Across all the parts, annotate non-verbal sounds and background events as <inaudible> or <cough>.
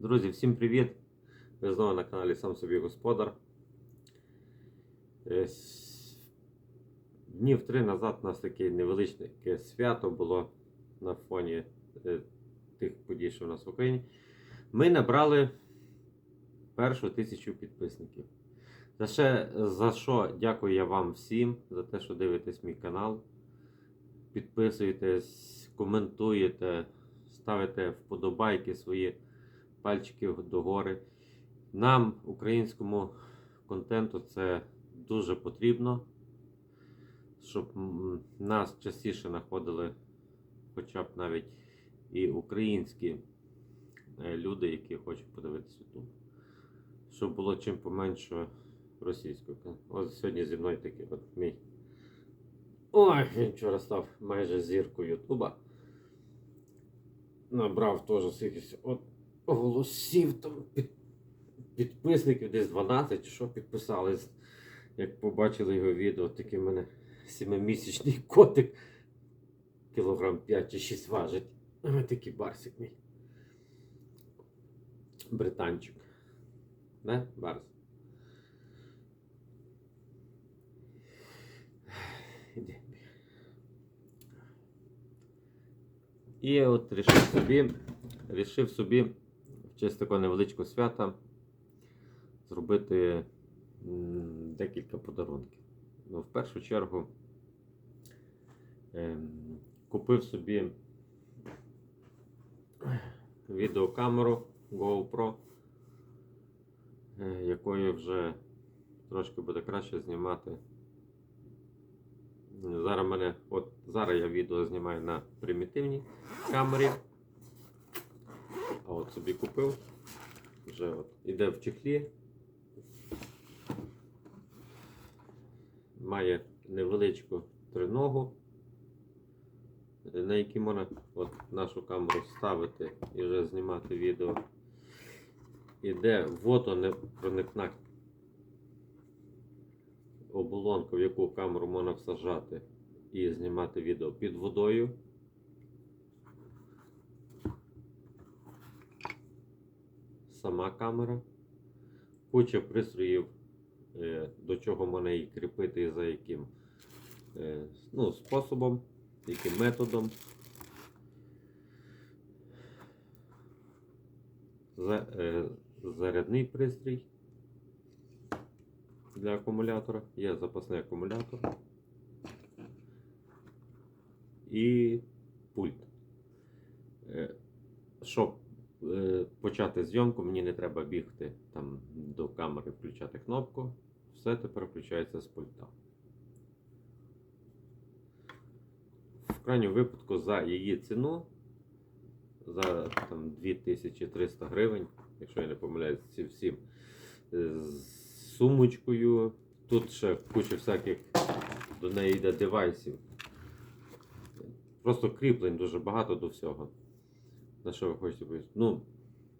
Друзі, всім привіт! Ви знову на каналі Сам собі Господар. Е, Днів три назад у нас таке невеличке свято було на фоні е, тих подій, що в нас в Україні. Ми набрали першу тисячу підписників. За, ще, за що дякую я вам всім за те, що дивитесь мій канал. Підписуєтесь, коментуєте, ставите вподобайки свої пальчики догори. Нам, українському контенту, це дуже потрібно, щоб нас частіше знаходили хоча б навіть і українські е, люди, які хочуть подивитися YouTube. Щоб було чим поменше російською. Ось сьогодні зі мною такий от мій. Ой, він вчора став майже зіркою Ютуба. Набрав теж от голосів там під, підписників, десь 12 чи що підписались. Як побачили його відео, такий в мене сімимісячний <laughs> котик. Кілограм 5 чи 6 важить. Ось такий барсик мій. Британчик. Не? Барс. Іди. І от рішив собі, рішив собі честь такого невеличкого свята зробити декілька подарунків. Ну, в першу чергу ем, купив собі відеокамеру GoPro, е, якою вже трошки буде краще знімати. Зараз мене, от зараз я відео знімаю на примітивній камері. А от собі купив. Вже от іде в чехлі. Має невеличку триногу, на якій можна от нашу камеру ставити і вже знімати відео. Іде водонепроникна оболонка, в яку камеру можна всажати і знімати відео під водою. Сама камера. Куча пристроїв, е, до чого можна її кріпити і за яким е, ну, способом, яким методом. Е, зарядний пристрій для акумулятора. Є запасний акумулятор. І пульт. Щоб почати зйомку, мені не треба бігти там до камери, включати кнопку. Все тепер включається з пульта. В крайньому випадку за її ціну за там 2300 гривень, якщо я не помиляюсь, ці всім е, з сумочкою. Тут ще куча всяких до неї йде девайсів. Просто кріплень дуже багато до всього. На що ви хочете пояснити? Ну,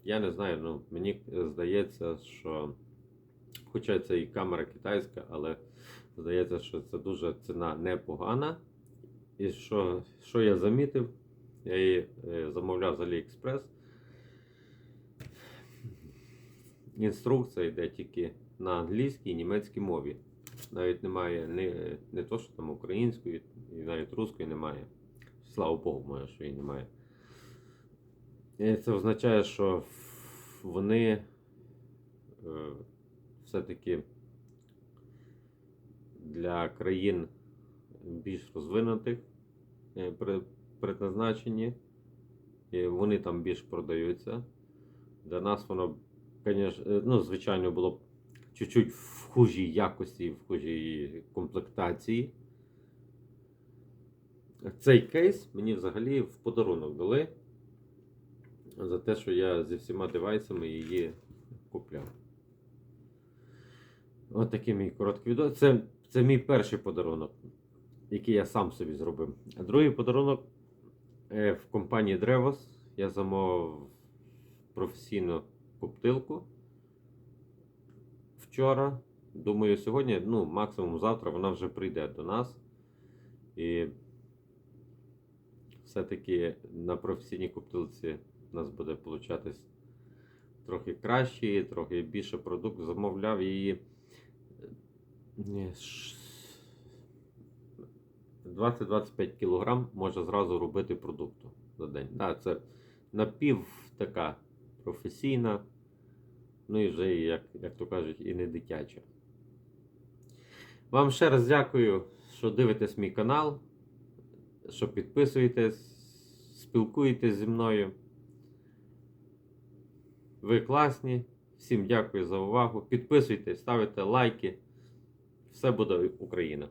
я не знаю, ну мені здається, що хоча це і камера китайська, але здається, що це дуже ціна непогана. І що, що я замітив, я її е, замовляв з AliExpress. Інструкція йде тільки на англійській і німецькій мові. Навіть немає не, не то, що там української, і навіть русської немає. Слава Богу, може, що її немає. Це означає, що вони е, все-таки для країн більш розвинутих е, предназначені, і вони там більш продаються. Для нас воно, конечно, е, ну, звичайно, було б чуть-чуть в хужій якості, в хужій комплектації. Цей кейс мені взагалі в подарунок дали за те, що я зі всіма девайсами її купляв. От такий мій короткий відео. Це, це мій перший подарунок, який я сам собі зробив. А другий подарунок е, в компанії Drevos я замовив професійну коптилку вчора. Думаю, сьогодні, ну, максимум завтра вона вже прийде до нас. І все-таки на професійній коптилці у нас буде получатись трохи кращі, трохи більше продукт. Замовляв її е, 20-25 кг може зразу робити продукту за день. Да, це напів така професійна, ну і вже, як, як то кажуть, і не дитяча. Вам ще раз дякую, що дивитесь мій канал, що підписуєтесь, спілкуєтесь зі мною. Ви класні. Всім дякую за увагу. Підписуйтесь, ставите лайки. Все буде Україна!